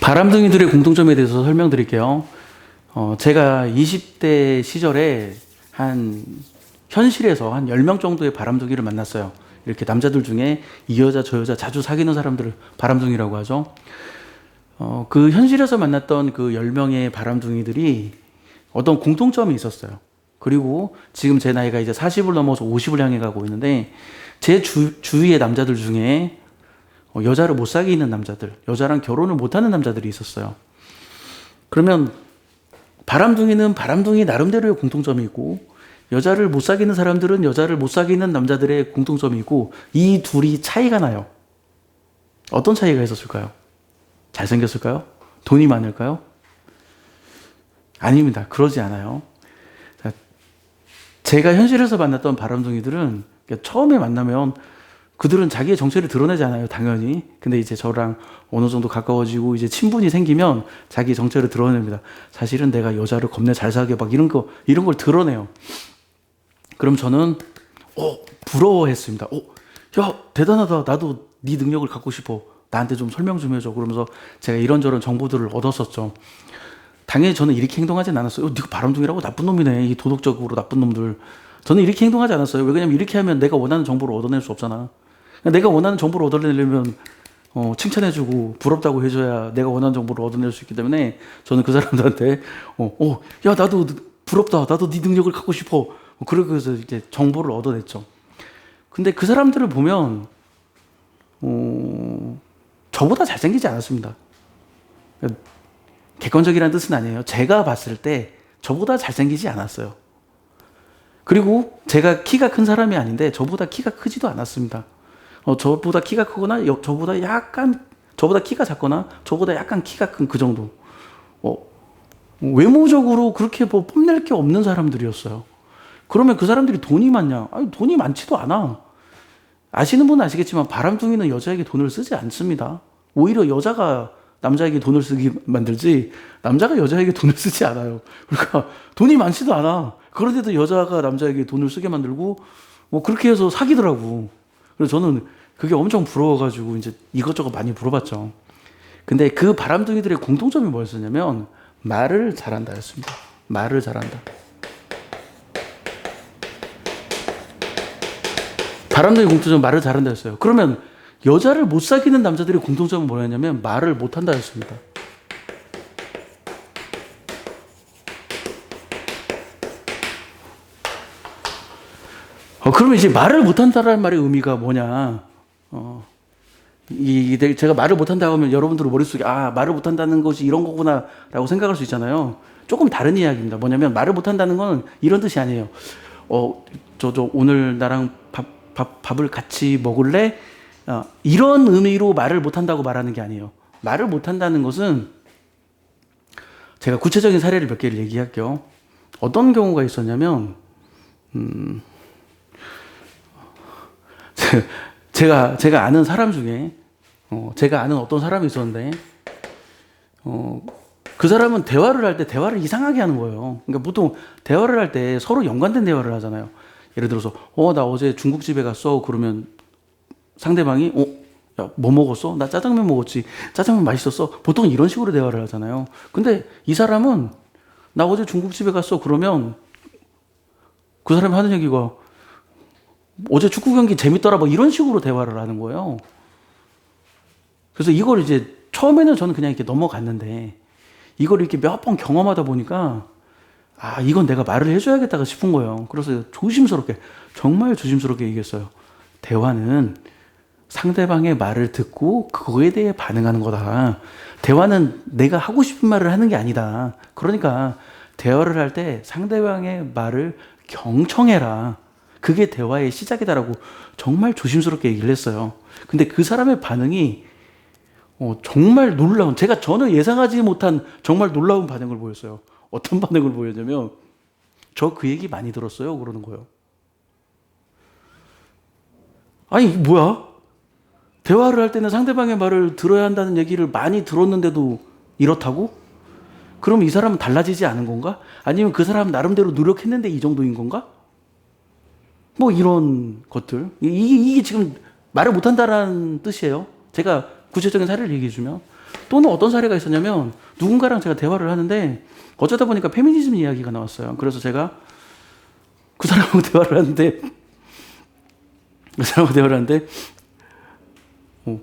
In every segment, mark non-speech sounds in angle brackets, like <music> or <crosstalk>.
바람둥이들의 공통점에 대해서 설명드릴게요. 어, 제가 20대 시절에 한 현실에서 한 10명 정도의 바람둥이를 만났어요. 이렇게 남자들 중에 이 여자 저 여자 자주 사귀는 사람들을 바람둥이라고 하죠. 어, 그 현실에서 만났던 그 10명의 바람둥이들이 어떤 공통점이 있었어요. 그리고 지금 제 나이가 이제 40을 넘어서 50을 향해 가고 있는데 제 주, 주위의 남자들 중에 어, 여자를 못 사귀는 남자들, 여자랑 결혼을 못 하는 남자들이 있었어요. 그러면 바람둥이는 바람둥이 나름대로의 공통점이 있고 여자를 못 사귀는 사람들은 여자를 못 사귀는 남자들의 공통점이 있고 이 둘이 차이가 나요. 어떤 차이가 있었을까요? 잘생겼을까요? 돈이 많을까요? 아닙니다. 그러지 않아요. 자, 제가 현실에서 만났던 바람둥이들은 처음에 만나면 그들은 자기의 정체를 드러내지 않아요, 당연히. 근데 이제 저랑 어느 정도 가까워지고 이제 친분이 생기면 자기 정체를 드러냅니다. 사실은 내가 여자를 겁내 잘 사귀어 막 이런 거, 이런 걸 드러내요. 그럼 저는, 어, 부러워했습니다. 어, 야, 대단하다. 나도 네 능력을 갖고 싶어. 나한테 좀 설명 좀 해줘. 그러면서 제가 이런저런 정보들을 얻었었죠. 당연히 저는 이렇게 행동하진 않았어요. 어, 네가 바람둥이라고 나쁜 놈이네. 이 도덕적으로 나쁜 놈들. 저는 이렇게 행동하지 않았어요. 왜냐면 이렇게 하면 내가 원하는 정보를 얻어낼 수 없잖아. 내가 원하는 정보를 얻어내려면 어, 칭찬해주고 부럽다고 해줘야 내가 원하는 정보를 얻어낼 수 있기 때문에 저는 그 사람들한테 어, 어, 야 나도 부럽다, 나도 네 능력을 갖고 싶어. 어, 그러고 해서 이제 정보를 얻어냈죠. 근데 그 사람들을 보면 어, 저보다 잘생기지 않았습니다. 객관적이라는 뜻은 아니에요. 제가 봤을 때 저보다 잘생기지 않았어요. 그리고 제가 키가 큰 사람이 아닌데 저보다 키가 크지도 않았습니다. 어, 저보다 키가 크거나 여, 저보다 약간 저보다 키가 작거나 저보다 약간 키가 큰 그 정도. 어, 외모적으로 그렇게 뭐 뽐낼 게 없는 사람들이었어요. 그러면 그 사람들이 돈이 많냐? 아니 돈이 많지도 않아. 아시는 분은 아시겠지만 바람둥이는 여자에게 돈을 쓰지 않습니다. 오히려 여자가 남자에게 돈을 쓰게 만들지 남자가 여자에게 돈을 쓰지 않아요. 그러니까 돈이 많지도 않아. 그런데도 여자가 남자에게 돈을 쓰게 만들고 뭐 그렇게 해서 사귀더라고. 그래서 저는 그게 엄청 부러워가지고 이제 이것저것 많이 물어봤죠. 근데 그 바람둥이들의 공통점이 뭐였었냐면 말을 잘한다였습니다. 말을 잘한다. 바람둥이 공통점 말을 잘한다였어요. 그러면 여자를 못 사귀는 남자들의 공통점은 뭐였냐면 말을 못한다였습니다. 어, 그러면 이제 말을 못한다라는 말의 의미가 뭐냐? 어, 이, 이 제가 말을 못한다고 하면 여러분들 머릿속에 아 말을 못한다는 것이 이런 거구나 라고 생각할 수 있잖아요. 조금 다른 이야기입니다. 뭐냐면 말을 못한다는 건 이런 뜻이 아니에요. 어, 저, 저 오늘 나랑 밥, 밥, 밥을 같이 먹을래? 어, 이런 의미로 말을 못한다고 말하는 게 아니에요. 말을 못한다는 것은 제가 구체적인 사례를 몇 개를 얘기할게요. 어떤 경우가 있었냐면, 음, <laughs> 제가 제가 아는 사람 중에 어, 제가 아는 어떤 사람이 있었는데 어, 그 사람은 대화를 할 때 대화를 이상하게 하는 거예요. 그러니까 보통 대화를 할 때 서로 연관된 대화를 하잖아요. 예를 들어서 어 나 어제 중국집에 갔어 그러면 상대방이 어 야 뭐 먹었어? 나 짜장면 먹었지. 짜장면 맛있었어. 보통 이런 식으로 대화를 하잖아요. 근데 이 사람은 나 어제 중국집에 갔어 그러면 그 사람이 하는 얘기가 어제 축구 경기 재밌더라 뭐 이런 식으로 대화를 하는 거예요. 그래서 이걸 이제 처음에는 저는 그냥 이렇게 넘어갔는데 이걸 이렇게 몇 번 경험하다 보니까 아 이건 내가 말을 해줘야겠다가 싶은 거예요. 그래서 조심스럽게 정말 조심스럽게 얘기했어요. 대화는 상대방의 말을 듣고 그거에 대해 반응하는 거다. 대화는 내가 하고 싶은 말을 하는 게 아니다. 그러니까 대화를 할 때 상대방의 말을 경청해라. 그게 대화의 시작이다라고 정말 조심스럽게 얘기를 했어요. 근데 그 사람의 반응이 어, 정말 놀라운, 제가 전혀 예상하지 못한 정말 놀라운 반응을 보였어요. 어떤 <laughs> 반응을 보였냐면, 저 그 얘기 많이 들었어요. 그러는 거예요. 아니, 뭐야? 대화를 할 때는 상대방의 말을 들어야 한다는 얘기를 많이 들었는데도 이렇다고? 그럼 이 사람은 달라지지 않은 건가? 아니면 그 사람 나름대로 노력했는데 이 정도인 건가? 뭐 이런 것들. 이게, 이게 지금 말을 못한다라는 뜻이에요. 제가 구체적인 사례를 얘기해 주면. 또는 어떤 사례가 있었냐면 누군가랑 제가 대화를 하는데 어쩌다 보니까 페미니즘 이야기가 나왔어요. 그래서 제가 그 사람하고 <laughs> 대화를 하는데 그 사람하고 대화를 하는데 어,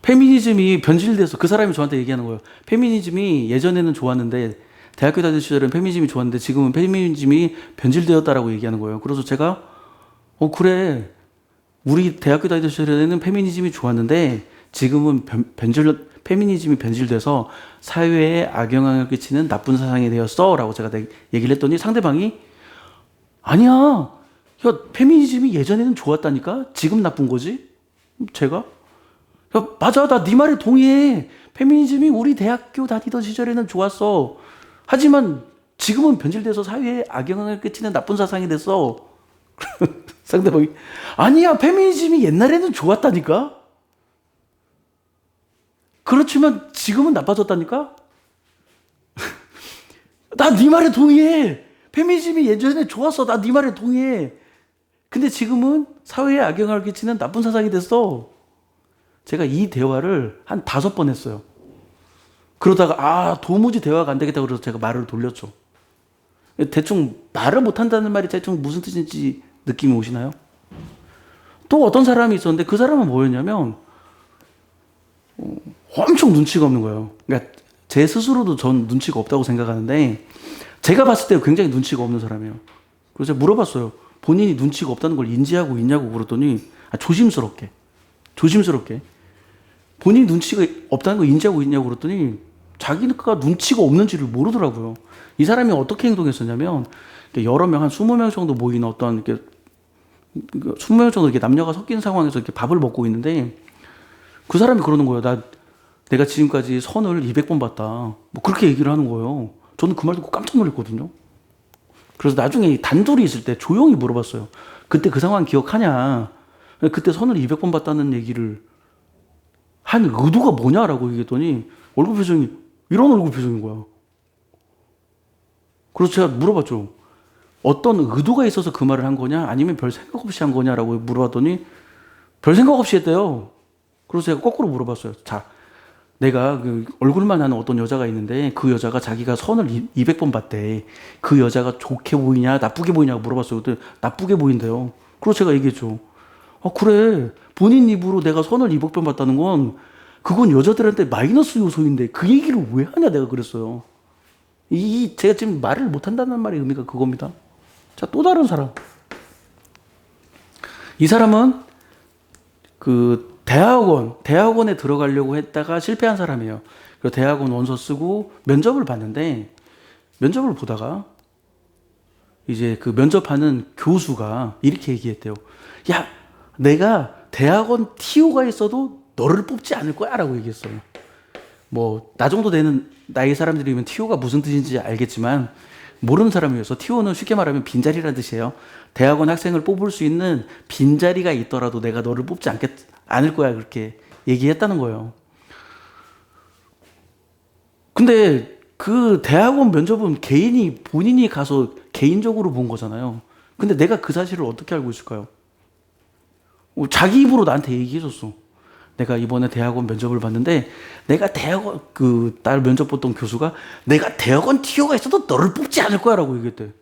페미니즘이 변질돼서 그 사람이 저한테 얘기하는 거예요. 페미니즘이 예전에는 좋았는데 대학교 다닐 시절에는 페미니즘이 좋았는데 지금은 페미니즘이 변질되었다라고 얘기하는 거예요. 그래서 제가 어 그래. 우리 대학교 다닐 시절에는 페미니즘이 좋았는데 지금은 변, 변질 페미니즘이 변질돼서 사회에 악영향을 끼치는 나쁜 사상이 되었어라고 제가 내- 얘기를 했더니 상대방이 아니야. 야 페미니즘이 예전에는 좋았다니까? 지금 나쁜 거지? 제가? 야 맞아. 나 네 말에 동의해. 페미니즘이 우리 대학교 다니던 시절에는 좋았어 하지만 지금은 변질돼서 사회에 악영향을 끼치는 나쁜 사상이 됐어 <laughs> 상대방이 아니야 페미니즘이 옛날에는 좋았다니까? 그렇지만 지금은 나빠졌다니까? <laughs> 나 네 말에 동의해. 페미니즘이 예전에 좋았어. 나 네 말에 동의해. 근데 지금은 사회에 악영향을 끼치는 나쁜 사상이 됐어. 제가 이 대화를 한 다섯 번 했어요 그러다가 아 도무지 대화가 안 되겠다 그래서 제가 말을 돌렸죠 대충 말을 못 한다는 말이 대충 무슨 뜻인지 느낌이 오시나요? 또 어떤 사람이 있었는데 그 사람은 뭐였냐면 어, 엄청 눈치가 없는 거예요. 그러니까 제 스스로도 전 눈치가 없다고 생각하는데 제가 봤을 때 굉장히 눈치가 없는 사람이에요. 그래서 제가 물어봤어요. 본인이 눈치가 없다는 걸 인지하고 있냐고 그랬더니 아, 조심스럽게 조심스럽게 본인이 눈치가 없다는 걸 인지하고 있냐고 그랬더니 자기가 눈치가 없는지를 모르더라고요. 이 사람이 어떻게 행동했었냐면 여러 명한 20명 정도 모인 어떤 이렇게 20명 정도 이렇게 남녀가 섞인 상황에서 이렇게 밥을 먹고 있는데 그 사람이 그러는 거예요. 나 내가 지금까지 선을 200번 봤다. 뭐 그렇게 얘기를 하는 거예요. 저는 그 말 듣고 깜짝 놀랐거든요. 그래서 나중에 단둘이 있을 때 조용히 물어봤어요. 그때 그 상황 기억하냐? 그때 선을 200번 봤다는 얘기를 한 의도가 뭐냐라고 얘기했더니 얼굴 표정이 이런 얼굴 표정인 거야. 그래서 제가 물어봤죠. 어떤 의도가 있어서 그 말을 한 거냐? 아니면 별 생각 없이 한 거냐라고 물어봤더니 별 생각 없이 했대요. 그래서 제가 거꾸로 물어봤어요. 자, 내가 그 얼굴만 하는 어떤 여자가 있는데 그 여자가 자기가 선을 200번 봤대. 그 여자가 좋게 보이냐, 나쁘게 보이냐고 물어봤어요. 그때 나쁘게 보인대요. 그래서 제가 얘기했죠. 아, 그래. 본인 입으로 내가 선을 200번 봤다는 건 그건 여자들한테 마이너스 요소인데 그 얘기를 왜 하냐 내가 그랬어요. 이 제가 지금 말을 못 한다는 말의 의미가 그겁니다. 자, 또 다른 사람. 이 사람은 그 대학원, 대학원에 들어가려고 했다가 실패한 사람이에요. 그래서 대학원 원서 쓰고 면접을 봤는데 면접을 보다가 이제 그 면접하는 교수가 이렇게 얘기했대요. 야, 내가 대학원 TO가 있어도 너를 뽑지 않을 거야 라고 얘기했어요. 뭐, 나 정도 되는 나이 사람들이면 TO가 무슨 뜻인지 알겠지만, 모르는 사람이어서 TO는 쉽게 말하면 빈자리라는 뜻이에요. 대학원 학생을 뽑을 수 있는 빈자리가 있더라도 내가 너를 뽑지 않겠, 않을 거야. 그렇게 얘기했다는 거예요. 근데 그 대학원 면접은 개인이, 본인이 가서 개인적으로 본 거잖아요. 근데 내가 그 사실을 어떻게 알고 있을까요? 어, 자기 입으로 나한테 얘기해줬어. 내가 이번에 대학원 면접을 봤는데 내가 대학원 그 딸 면접 봤던 교수가 내가 대학원 티오가 있어도 너를 뽑지 않을 거야라고 얘기했대.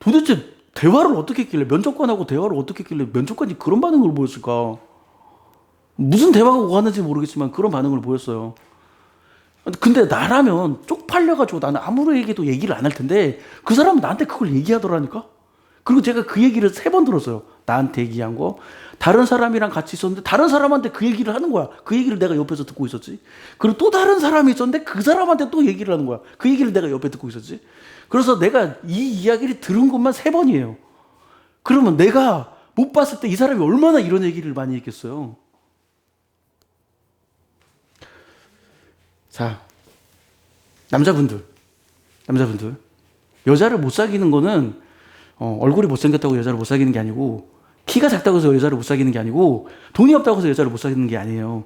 도대체 대화를 어떻게 했길래 면접관하고 대화를 어떻게 했길래 면접관이 그런 반응을 보였을까? 무슨 대화가 오갔는지 모르겠지만 그런 반응을 보였어요. 근데 나라면 쪽팔려가지고 나는 아무리 얘기도 얘기를 안 할 텐데 그 사람은 나한테 그걸 얘기하더라니까? 그리고 제가 그 얘기를 세 번 들었어요. 나한테 얘기한 거. 다른 사람이랑 같이 있었는데 다른 사람한테 그 얘기를 하는 거야. 그 얘기를 내가 옆에서 듣고 있었지. 그리고 또 다른 사람이 있었는데 그 사람한테 또 얘기를 하는 거야. 그 얘기를 내가 옆에 듣고 있었지. 그래서 내가 이 이야기를 들은 것만 세 번이에요. 그러면 내가 못 봤을 때 이 사람이 얼마나 이런 얘기를 많이 했겠어요. 자, 남자분들, 남자분들, 여자를 못 사귀는 거는 어, 얼굴이 못생겼다고 여자를 못 사귀는 게 아니고 키가 작다고 해서 여자를 못 사귀는 게 아니고 돈이 없다고 해서 여자를 못 사귀는 게 아니에요.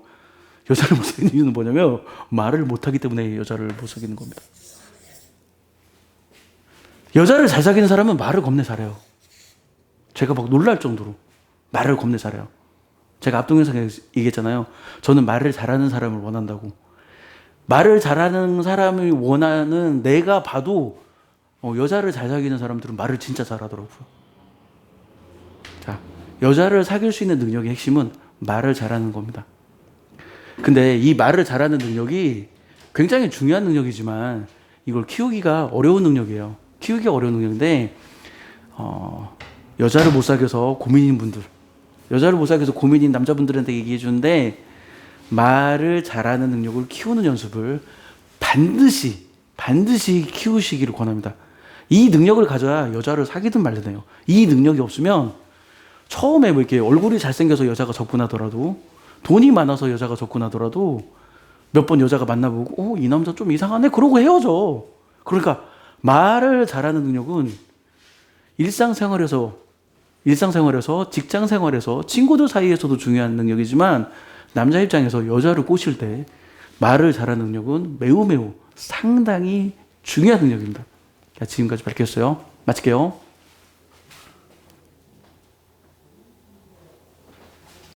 여자를 못 사귀는 이유는 뭐냐면 말을 못하기 때문에 여자를 못 사귀는 겁니다. 여자를 잘 사귀는 사람은 말을 겁내 잘해요. 제가 막 놀랄 정도로 말을 겁내 잘해요. 제가 앞동 영상에 얘기했잖아요. 저는 말을 잘하는 사람을 원한다고. 말을 잘하는 사람을 원하는 내가 봐도 어, 여자를 잘 사귀는 사람들은 말을 진짜 잘하더라고요. 자, 여자를 사귈 수 있는 능력의 핵심은 말을 잘하는 겁니다. 근데 이 말을 잘하는 능력이 굉장히 중요한 능력이지만 이걸 키우기가 어려운 능력이에요. 키우기가 어려운 능력인데 어, 여자를 못 사귀어서 고민인 분들, 여자를 못 사귀어서 고민인 남자분들한테 얘기해 주는데 말을 잘하는 능력을 키우는 연습을 반드시 반드시 키우시기를 권합니다. 이 능력을 가져야 여자를 사귀든 말든 해요. 이 능력이 없으면 처음에 뭐 이렇게 얼굴이 잘생겨서 여자가 접근하더라도 돈이 많아서 여자가 접근하더라도 몇 번 여자가 만나보고 어, 이 남자 좀 이상하네 그러고 헤어져. 그러니까 말을 잘하는 능력은 일상생활에서 일상생활에서 직장생활에서 친구들 사이에서도 중요한 능력이지만 남자 입장에서 여자를 꼬실 때 말을 잘하는 능력은 매우 매우 상당히 중요한 능력입니다. 자, 지금까지 밝혔어요. 마칠게요.